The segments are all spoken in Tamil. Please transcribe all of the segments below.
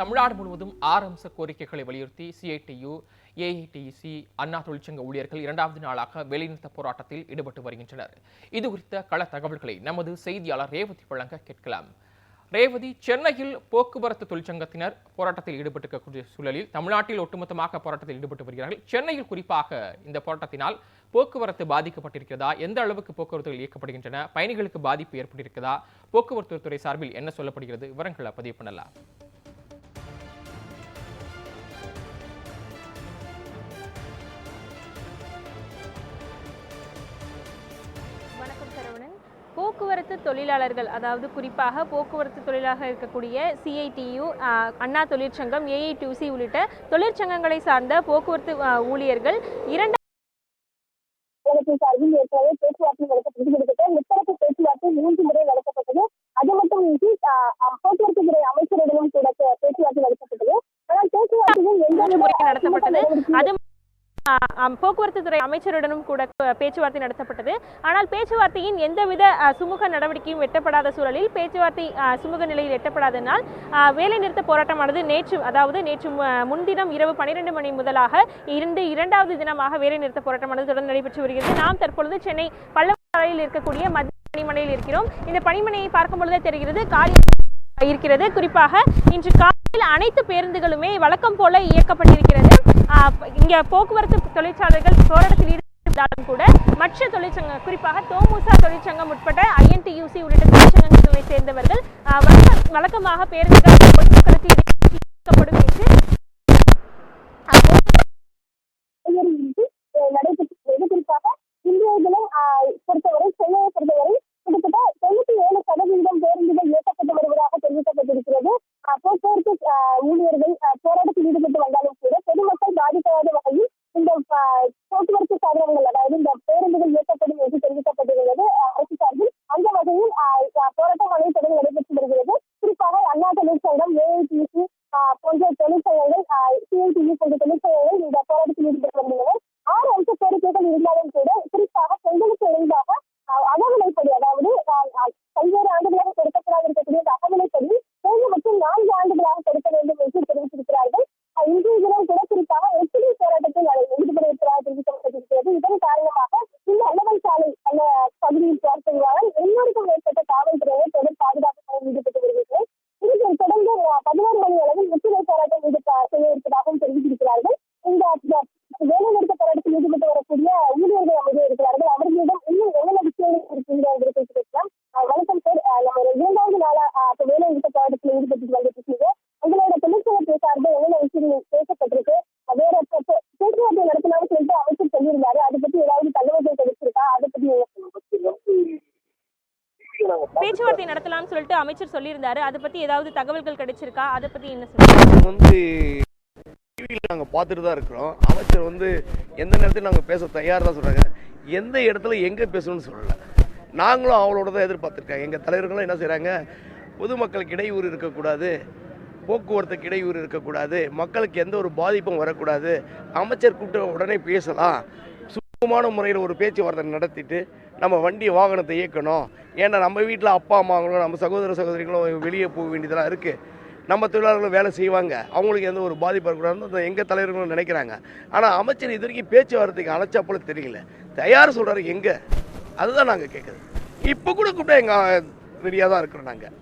தமிழ்நாடு முழுவதும் ஆறு அம்ச கோரிக்கைகளை வலியுறுத்தி சிஐடியு ஏஐடிசி அண்ணா தொழிற்சங்க ஊழியர்கள் இரண்டாவது நாளாக வேலைநிறுத்த போராட்டத்தில் ஈடுபட்டு வருகின்றனர். இது குறித்த கள தகவல்களை நமது செய்தியாளர் ரேவதி வழங்க கேட்கலாம். ரேவதி சென்னையில் போக்குவரத்து தொழிற்சங்கத்தினர் போராட்டத்தில் ஈடுபட்டிருக்கக்கூடிய சூழலில் தமிழ்நாட்டில் ஒட்டுமொத்தமாக போராட்டத்தில் ஈடுபட்டு வருகிறார்கள். சென்னையில் குறிப்பாக இந்த போராட்டத்தினால் போக்குவரத்து பாதிக்கப்பட்டிருக்கிறதா? எந்த அளவுக்கு போக்குவரத்துகள் இயக்கப்படுகின்றன? பயணிகளுக்கு பாதிப்பு ஏற்பட்டிருக்கிறதா? போக்குவரத்து துறை சார்பில் என்ன சொல்லப்படுகிறது? விவரங்களை பதிவு பண்ணலாம். போக்குவரத்து தொழிலாளர்கள் அதாவது குறிப்பாக போக்குவரத்து தொழிலாளர்கள் இருக்கக்கூடிய சிஐடியு அண்ணா தொழிற்சங்கம் ஏஐடியூசி உள்ளிட்ட தொழிற்சங்கங்களை சார்ந்த போக்குவரத்து ஊழியர்கள் இரண்டு சார்பில் ஏற்கனவே பேச்சுவார்த்தை நடத்தப்பட்டது கிட்டத்தட்ட முத்தரப்பு பேச்சுவார்த்தை மூன்று முறை நடத்தப்பட்டது. அது மட்டுமின்றி போக்குவரத்து துறை அமைச்சரிடமும் கூட பேச்சுவார்த்தை நடத்தப்பட்டது. ஆனால் பேச்சுவார்த்தையில் எந்த நடத்தப்பட்டது. அது போக்குவரத்து துறை அமைச்சருடனும் கூட பேச்சுவார்த்தை நடத்தப்பட்டது. ஆனால் பேச்சுவார்த்தையின் எந்தவித சுமூக நடவடிக்கையும் எட்டப்படாத சூழலில் பேச்சுவார்த்தை சுமூக நிலையில் எட்டப்படாதனால் வேலைநிறுத்த போராட்டமானது நேற்று அதாவது நேற்று முன்தினம் இரவு பனிரெண்டு மணி முதலாக இரண்டு இரண்டாவது தினமாக வேலைநிறுத்த போராட்டமானது தொடர்ந்து நடைபெற்று வருகிறது. நாம் தற்பொழுது சென்னை பல்லவரையில் இருக்கக்கூடிய மத்திய பணிமனையில் இருக்கிறோம். இந்த பணிமனையை பார்க்கும் பொழுதே தெரிகிறது காலி இருக்கிறது. குறிப்பாக இன்று காலையில் அனைத்து பேருந்துகளுமே வழக்கம் போல இயக்கப்பட்டிருக்கிறது. இங்கே போக்குவரத்து தொழிற்சாலைகள் போராட்டத்தில் ஈடுபட்டாலும் கூட மற்ற தொழிற்சங்கம் குறிப்பாக தோமுசா தொழிற்சங்கம் உட்பட்ட ஐஎன்டியூசி உள்ளிட்ட தொழிற்சங்கங்களை சேர்ந்தவர்கள் ஆஹ் வழக்க- வழக்கமாக பேருந்துகள் பொதுமக்களுக்கு இடையே என்று ஆஹ் நடைபெற்றது குறிப்பாக இந்தியர்களை பொறுத்தவரை சென்னையை பொறுத்தவரை கிட்டத்தட்ட தொண்ணூத்தி ஏழு சதவீதம் பேருந்துகள் இயக்கப்பட்டு வருவதாக தெரிவிக்கப்பட்டிருக்கிறது. ஆஹ், போக்குவரத்து ஆஹ், ஊழியர்கள் போராட்டத்தில் ஈடுபட்டு வந்தாலும் பாதிக்காத வகையில் இந்த போக்குவரத்து சாதனங்கள் அதாவது இந்த பேருந்துகள் இயக்கப்படும் என்று தெரிவிக்கப்பட்டிருந்தது அரசு சார்பில் அந்த வகையில் ஆஹ், வகை தொடர்ந்து நடைபெற்று வருகிறது. குறிப்பாக அண்ணா தொழிற்சங்கம் ஏஐடிசி போன்ற தொழிற்சங்கங்கள் சிஐடிஇ போன்ற தொழிற்சங்கங்கள் இந்த போராட்டத்தில் ஈடுபட்டு வந்துள்ளனர் ஆறு அம்ச கோரிக்கைகள் இருந்தாலும் சார்ந்த என்னென்ன விஷயங்கள் பேசப்பட்டிருக்கு. பே- பே- பேச்சுவார்த்தை நடத்தலாம்னு சொல்லிட்டு அமைச்சர் சொல்லியிருந்தாரு. அதை பத்தி ஏதாவது தகவல்கள் கிடைச்சிருக்கா? அதை பத்தி பேச்சுவார்த்தை நடத்தலாம்னு சொல்லிட்டு அமைச்சர் சொல்லியிருந்தாரு. அதை பத்தி ஏதாவது தகவல்கள் கிடைச்சிருக்கா? அதை பத்தி என்ன சொல்லுங்க வந்து டிவியில் நாங்கள் பார்த்துட்டு தான் இருக்கிறோம். அமைச்சர் வந்து எந்த நேரத்தில் நாங்கள் பேச தயார் தான் சொல்கிறாங்க எந்த இடத்துல எங்கே பேசணும்னு சொல்லலை. நாங்களும் அவளோட தான் எதிர்பார்த்துருக்காங்க எங்கள் தலைவர்களும் என்ன செய்கிறாங்க பொதுமக்களுக்கு இடையூறு இருக்கக்கூடாது. போக்குவரத்துக்கு இடையூறு இருக்கக்கூடாது மக்களுக்கு எந்த ஒரு பாதிப்பும் வரக்கூடாது. அமைச்சர் கூப்பிட்ட உடனே பேசலாம். சுத்தமான முறையில் ஒரு பேச்சுவார்த்தை நடத்திட்டு நம்ம வண்டி வாகனத்தை இயக்கணும். ஏன்னா நம்ம வீட்டில் அப்பா அம்மாங்களும் நம்ம சகோதர சகோதரிகளும் வெளியே போக வேண்டியதெல்லாம் இருக்குது நம்ம தொழிலாளர்களும் வேலை செய்வாங்க. அவங்களுக்கு எந்த ஒரு பாதிப்பு இருக்கக்கூடாதுன்னு எங்கள் தலைவர்களும் நினைக்கிறாங்க. ஆனால் அமைச்சர் இது வரைக்கும் பேச்சுவார்த்தைக்கு அழைச்சா போல தெரியல. தயார் சொல்கிறாரு எங்கே? அதுதான் நாங்கள் கேட்குறது இப்போ கூட கூப்பிட்டா எங்கள் ரெடியாக தான் இருக்கிறோம் நாங்கள்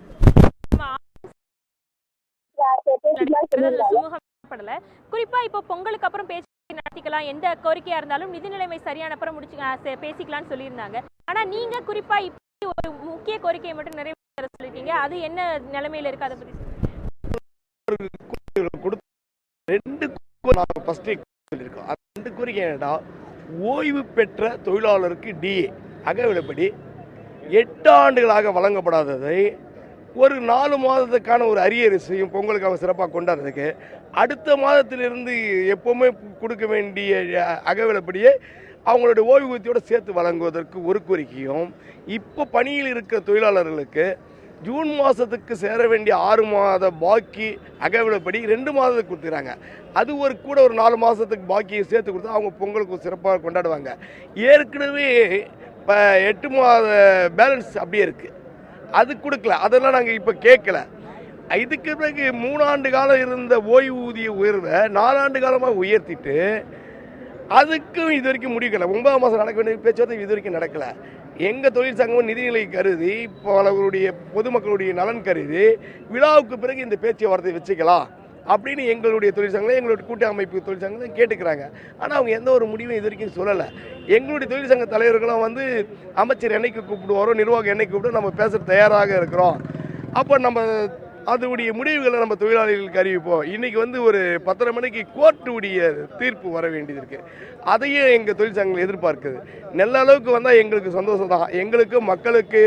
சுமூகப்படல குறிப்பா இப்போ பொங்கலுக்கு அப்புறம் பேச்சு நடத்திக்கலாம். எந்த கோரிக்கையா இருந்தாலும் நிதி நிலைமை சரியான அப்புறம் முடிச்சு பேசிக்கலாம்னு சொல்லியிருந்தாங்க. ஆனா நீங்க குறிப்பா இப்படி ஒரு முக்கிய கோரிக்கையை மட்டும் நிறைவேற்ற சொல்லிருக்கீங்க அது என்ன நிலைமையில இருக்கு? அதை பத்தி ரெண்டு சொல்லியிருக்கோம் அந்த ரெண்டு கோரிக்கை என்னடா ஓய்வு பெற்ற தொழிலாளருக்கு டிஏ அகவிலைப்படி எட்டு ஆண்டுகளாக வழங்கப்படாததை ஒரு நாலு மாதத்துக்கான ஒரு அரியரிசையும் பொங்கலுக்கு அவங்க சிறப்பாக கொண்டாடுறதுக்கு அடுத்த மாதத்திலிருந்து எப்போவுமே கொடுக்க வேண்டிய அகவிலப்படியே அவங்களுடைய ஓய்வூதியோடு சேர்த்து வழங்குவதற்கு ஒரு கோரிக்கையும் இப்போ பணியில் இருக்கிற தொழிலாளர்களுக்கு ஜூன் மாதத்துக்கு சேர வேண்டிய ஆறு மாத பாக்கி அகவிலைப்படி ரெண்டு மாதத்துக்கு கொடுத்துக்கிறாங்க. அது ஒரு கூட ஒரு நாலு மாதத்துக்கு பாக்கியை சேர்த்து கொடுத்தா அவங்க பொங்கலுக்கு சிறப்பாக கொண்டாடுவாங்க. ஏற்கனவே இப்போ எட்டு மாத பேலன்ஸ் அப்படியே இருக்குது அது கொடுக்கல. அதெல்லாம் நாங்கள் இப்போ கேட்கல. இதுக்கு பிறகு மூணாண்டு காலம் இருந்த ஓய்வூதிய உயர்வை நாலாண்டு காலமாக உயர்த்திட்டு அதுக்கும் இது வரைக்கும் முடிக்கல ஒன்பதாம் மாதம் நடக்க வேண்டிய பேச்சுவார்த்தை இது வரைக்கும் நடக்கலை. எங்கள் தொழில் சங்கம் நிதிநிலை கருதி பலவருடைய பொதுமக்களுடைய நலன் கருதி விழாவுக்கு பிறகு இந்த பேச்சுவார்த்தை வச்சுக்கலாம். அப்படின்னு எங்களுடைய தொழிற்சங்கங்களும் எங்களுடைய கூட்டு அமைப்பு தொழிற்சங்கங்களும் கேட்டுக்கிறாங்க. ஆனால் அவங்க எந்த ஒரு முடிவும் இது வரைக்கும் சொல்லலை. எங்களுடைய தொழிற்சங்க தலைவர்களும் வந்து அமைச்சர் என்னைக்கு கூப்பிடுவாரோ நிர்வாகம் என்னைக்கு கூப்பிட்டு நம்ம பேச தயாராக இருக்கிறோம். அப்போ நம்ம அதனுடைய முடிவுகளை நம்ம தொழிலாளிகளுக்கு அறிவிப்போம். இன்னைக்கு வந்து ஒரு பத்தரை மணிக்கு கோர்ட்டுடைய தீர்ப்பு வர வேண்டியது இருக்கு. அதையும் எங்கள் தொழிற்சங்கங்கள் எதிர்பார்க்குது. நல்ல அளவுக்கு வந்தால் எங்களுக்கு சந்தோஷம் தான். எங்களுக்கு மக்களுக்கு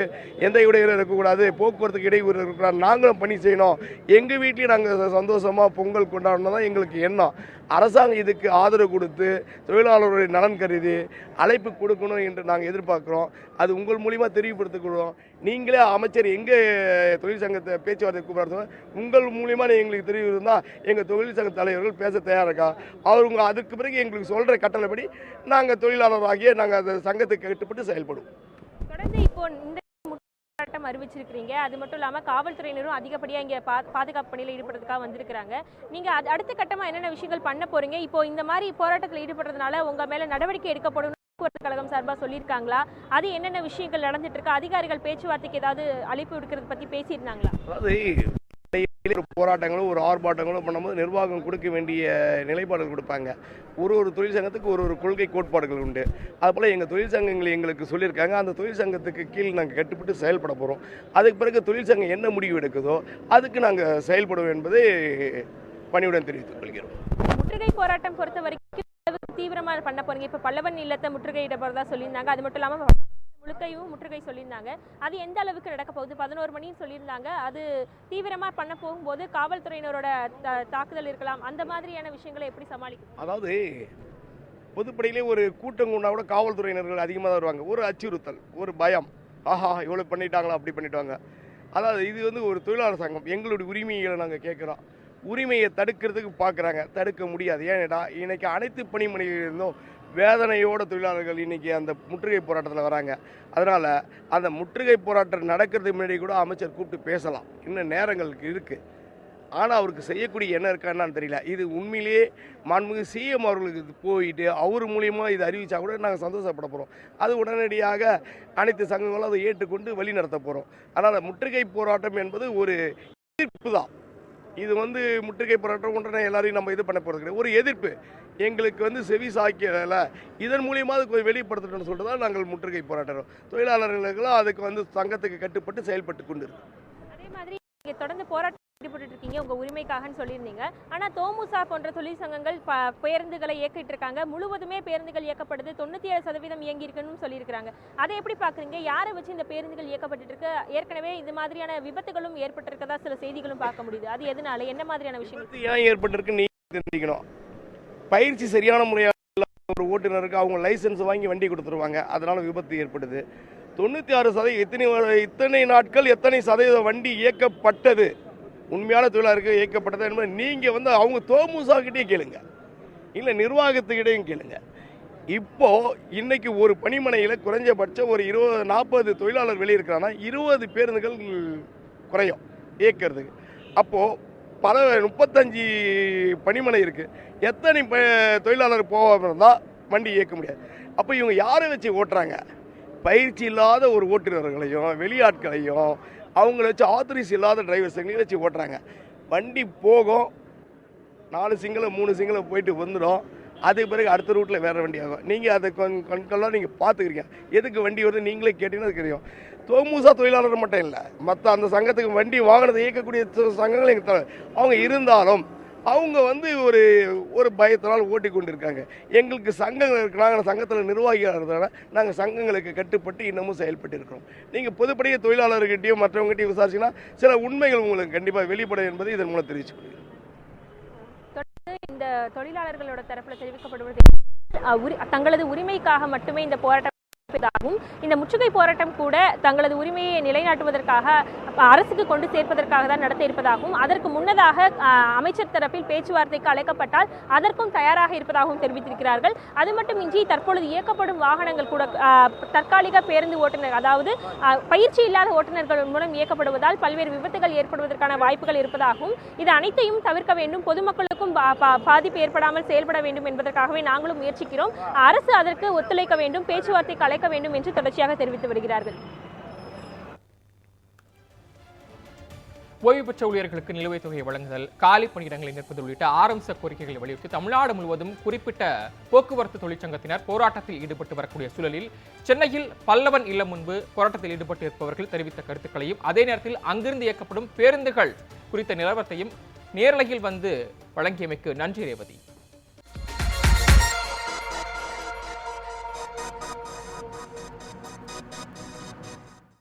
எந்த இடையூறும் இருக்கக்கூடாது. போக்குவரத்துக்கு இடையூறு இருக்கக்கூடாது. நாங்களும் பணி செய்யணும். எங்கள் வீட்லேயும் நாங்கள் சந்தோஷமாக பொங்கல் கொண்டாடணும் தான் எங்களுக்கு எண்ணம். அரசாங்கம் இதுக்கு ஆதரவு கொடுத்து தொழிலாளர்களுடைய நலன் கருதி அழைப்பு கொடுக்கணும் என்று நாங்கள் எதிர்பார்க்குறோம். அது உங்கள் மூலிமா தெரிவுபடுத்திக்கிறோம் நீங்களே அமைச்சர் எங்கே தொழிற்சங்கத்தை பேச்சுவார்த்தை கூப்பிடுறோம் உங்கள் மூலியமா எங்களுக்கு தெரிவு இருந்தால் எங்கள் தொழிற்சங்க தலைவர்கள் பேச தயாராக இருக்கா? உங்கள் அதுக்கு பிறகு எங்களுக்கு சொல்கிற கட்டளைப்படி நாங்கள் தொழிலாளராகிய நாங்கள் அந்த சங்கத்துக்கு கட்டுப்பட்டு செயல்படுவோம். தொடர்ந்து இப்போ இந்த போராட்டம் அறிவிச்சிருக்கிறீங்க. அது மட்டும் இல்லாம காவல்துறையினரும் அதிகப்படியா இங்க பா- பாதுகாப்பு பணியில ஈடுபடுறதுக்காக வந்திருக்கிறாங்க. நீங்க அது அடுத்த கட்டமா என்னென்ன விஷயங்கள் பண்ண போறீங்க? இப்போ இந்த மாதிரி போராட்டத்தில் ஈடுபடுறதுனால உங்க மேல நடவடிக்கை எடுக்கப்படும் போக்குவரத்து கழகம் சார்பா சொல்லியிருக்காங்களா? அது என்னென்ன விஷயங்கள் நடந்துட்டு இருக்கு? அதிகாரிகள் பேச்சுவார்த்தைக்கு ஏதாவது அழைப்பு விடுக்கிறது பத்தி பேசியிருந்தாங்களா? அது ஒரு போராட்டங்களும் ஒரு ஆர்ப்பாட்டங்களும் பண்ணும்போது நிர்வாகம் கொடுக்க வேண்டிய நிலைப்பாடுகள் கொடுப்பாங்க. ஒரு ஒரு தொழிற்சங்கத்துக்கு ஒரு ஒரு கொள்கை கோட்பாடுகள் உண்டு. அதுபோல் எங்கள் தொழிற்சங்கங்கள் எங்களுக்கு சொல்லியிருக்காங்க. அந்த தொழிற்சங்கத்துக்கு கீழ் நாங்கள் கட்டுப்பட்டு செயல்பட போகிறோம் அதுக்கு பிறகு தொழிற்சங்கம் என்ன முடிவு எடுக்குதோ அதுக்கு நாங்கள் செயல்படுவோம் என்பதை பணியுடன் தெரிவித்துக் கொள்கிறோம். முற்றுகை போராட்டம் பொறுத்த வரைக்கும் தீவிரமாக பண்ண போறீங்க. இப்போ பல்லவன் இல்லத்தை முற்றுகையிட போகிறதா சொல்லியிருந்தாங்க. அது மட்டும் இல்லாமல் முழுக்கையும் முற்றுகை சொல்லியிருந்தாங்க. அது எந்த அளவுக்கு நடக்க போகுது? பதினோரு மணின்னு சொல்லியிருந்தாங்க. அது தீவிரமாக பண்ண போகும்போது காவல்துறையினரோட த- தாக்குதல் இருக்கலாம். அந்த மாதிரியான விஷயங்களை எப்படி சமாளிக்கும் அதாவது பொதுப்படையிலே ஒரு கூட்டம் கொண்டா கூட காவல்துறையினர்கள் அதிகமாக தான் வருவாங்க. ஒரு அச்சுறுத்தல் ஒரு பயம். ஆஹா இவ்வளோ பண்ணிட்டாங்களா? அப்படி பண்ணிட்டாங்க. அதாவது இது வந்து ஒரு தொழிலாளர் சங்கம். எங்களுடைய உரிமைகளை நாங்கள் கேட்குறோம். உரிமையை தடுக்கிறதுக்கு பார்க்குறாங்க தடுக்க முடியாது. ஏன்டா இன்னைக்கு அனைத்து பணிமனைகளிலிருந்தும் வேதனையோட தொழிலாளர்கள் இன்றைக்கி அந்த முற்றுகை போராட்டத்தில் வராங்க. அதனால் அந்த முற்றுகை போராட்டம் நடக்கிறதுக்கு முன்னாடி கூட அமைச்சர் கூப்பிட்டு பேசலாம். இன்னும் நேரங்களுக்கு இருக்குது ஆனால் அவருக்கு செய்யக்கூடிய என்ன இருக்கான்னு தெரியல. இது உண்மையிலேயே மாண்புமிகு சிஎம் அவர்களுக்கு போயிட்டு அவர் மூலியமாக இது அறிவித்தா கூட நாங்கள் சந்தோஷப்பட போகிறோம் அது உடனடியாக அனைத்து சங்கங்களும் அதை ஏற்றுக்கொண்டு வழி நடத்த போகிறோம் அதனால் முற்றுகை போராட்டம் என்பது ஒரு எதிர்ப்பு தான். இது வந்து முற்றுகை போராட்டம் உடனே எல்லாரையும் நம்ம இது பண்ண போகிறது கிடையாது ஒரு எதிர்ப்பு. எங்களுக்கு வந்து செவி சாய்க்கல. இதன் மூலியமாக அது கொஞ்சம் வெளிப்படுத்தணும்னு சொல்லிட்டு தான் நாங்கள் முற்றுகை போராட்டம் தொழிலாளர்களுக்கெல்லாம் அதுக்கு வந்து சங்கத்துக்கு கட்டுப்பட்டு செயல்பட்டு கொண்டு இருக்கோம். அதே மாதிரி தொடர்ந்து போராட்டம் ஈடுபட்டு இருக்கீங்க உங்க உரிமைக்காகன்னு சொல்லியிருந்தீங்க. ஆனா தோமுசா போன்ற தொழிற்சங்கங்கள் ப- பேருந்துகளை இயக்கிட்டு இருக்காங்க முழுவதுமே பேருந்துகள் இயக்கப்படுது. தொண்ணூத்தி ஏழு சதவீதம் இயங்கி இருக்குன்னு சொல்லியிருக்காங்க அதை எப்படி பாக்குறீங்க யாரை வச்சு இந்த பேருந்துகள் இயக்கப்பட்டு இருக்கு ஏற்கனவே இது மாதிரியான விபத்துகளும் ஏற்பட்டிருக்கதா சில செய்திகளும் பார்க்க முடியுது. அது எதனால? என்ன மாதிரியான விஷயம் ஏன் ஏற்பட்டிருக்கு நீ தெரிஞ்சுக்கணும். பயிற்சி சரியான முறையாக ஒரு ஓட்டுநருக்கு அவங்க லைசன்ஸ் வாங்கி வண்டி கொடுத்துருவாங்க. அதனால விபத்து ஏற்படுது. தொண்ணூற்றி ஆறு சதவீதம் எத்தனை இத்தனை நாட்கள் எத்தனை சதவீதம் வண்டி இயக்கப்பட்டது? உண்மையான தொழிலாளர்கள் இயக்கப்பட்டது என்பது நீங்கள் வந்து அவங்க தோமுசாக்கிட்டே கேளுங்க. இல்லை நிர்வாகத்துக்கிட்டையும் கேளுங்க. இப்போ இன்னைக்கு ஒரு பணிமனையில் குறைஞ்சபட்சம் ஒரு இருபது நாற்பது தொழிலாளர் வெளியிருக்கிறாங்கன்னா இருபது பேருந்துகள் குறையும் இயக்கிறதுக்கு. அப்போது பல முப்பத்தஞ்சு பணிமனை இருக்குது எத்தனை ப தொழிலாளர் போகாம இருந்தால் வண்டி இயக்க முடியாது. அப்போ இவங்க யாரை வச்சு ஓட்டுறாங்க? பயிற்சி இல்லாத ஒரு ஓட்டுநர்களையும் வெளியாட்களையும் அவங்கள வச்சு ஆத்தரைஸ் இல்லாத டிரைவர்ஸுங்களையும் வச்சு ஓட்டுறாங்க. வண்டி போகும். நாலு சிங்களை மூணு சிங்கிள் போயிட்டு வந்துடும். அதுக்கு பிறகு அடுத்த ரூட்டில் வேறு வண்டி ஆகும். நீங்கள் அதை கொஞ்சம் கண்கொள்ளலாம் நீங்கள் பார்த்துக்கிறீங்க. எதுக்கு வண்டி வருது நீங்களே கேட்டீங்கன்னா அது தெரியும். தோமுசா தொழிலாளர் மட்டும் இல்லை. மற்ற அந்த சங்கத்துக்கு வண்டி வாங்கினதை இயக்கக்கூடிய சங்கங்கள் எங்கள் அவங்க இருந்தாலும் அவங்க வந்து ஒரு ஒரு பயத்தினால் ஓட்டி கொண்டு இருக்காங்க எங்களுக்கு சங்கங்கள் இருக்கு. நாங்கள் சங்கத்தில் நிர்வாகியாக இருக்கிறதால நாங்கள் சங்கங்களுக்கு கட்டுப்பட்டு இன்னமும் செயல்பட்டு இருக்கிறோம் நீங்கள் பொதுப்படைய தொழிலாளர்கிட்டையும் மற்றவங்ககிட்டையும் விசாரிச்சீங்கன்னா சில உண்மைகள் உங்களுக்கு கண்டிப்பாக வெளிப்படும் என்பதை இதன் மூலம் தெரிவித்துக் இந்த தொழிலாளர்களோட தரப்பில் தெரிவிக்கப்படுவது தங்களது உரிமைக்காக மட்டுமே இந்த போராட்டம் இந்த முற்றுகை போராட்டம் கூட தங்களது உரிமையை நிலைநாட்டுவதற்காக அரசுக்கு கொண்டு சேர்ப்பதற்காக தான் நடத்த இருப்பதாகவும் அதற்கு முன்னதாக அமைச்சர் தரப்பில் பேச்சுவார்த்தைக்கு அழைக்கப்பட்டால் அதற்கும் தயாராக இருப்பதாகவும் தெரிவித்திருக்கிறார்கள். அது மட்டுமின்றி தற்பொழுது இயக்கப்படும் வாகனங்கள் கூட தற்காலிக பேருந்து ஓட்டுநர் அதாவது பயிற்சி இல்லாத ஓட்டுநர்கள் மூலம் இயக்கப்படுவதால் பல்வேறு விபத்துகள் ஏற்படுவதற்கான வாய்ப்புகள் இருப்பதாகவும் இது அனைத்தையும் தவிர்க்க வேண்டும். பொதுமக்களுக்கும் பா- பா- பாதிப்பு ஏற்படாமல் செயல்பட வேண்டும் என்பதற்காகவே நாங்களும் முயற்சிக்கிறோம். அரசு அதற்கு ஒத்துழைக்க வேண்டும் பேச்சுவார்த்தைக்கு அழைக்க வேண்டும் என்று தொடர்ச்சியாக தெரிவித்து வருகிறார்கள். ஓய்வு பெற்ற ஊழியர்களுக்கு நிலுவைத் தொகையை வழங்குதல் காலி பணியிடங்களை நிற்பது உள்ளிட்ட ஆரம்ப கோரிக்கைகளை வலியுறுத்தி தமிழ்நாடு முழுவதும் குறிப்பிட்ட போக்குவரத்து தொழிற்சங்கத்தினர் போராட்டத்தில் ஈடுபட்டு வரக்கூடிய சூழலில் சென்னையில் பல்லவன் இல்லம் முன்பு போராட்டத்தில் ஈடுபட்டு இருப்பவர்கள் தெரிவித்த கருத்துக்களையும் அதே நேரத்தில் அங்கிருந்து இயக்கப்படும் பேருந்துகள் குறித்த நிலவரத்தையும் நேரலையில் வந்து வழங்கியமைக்கு நன்றி ரேவதி.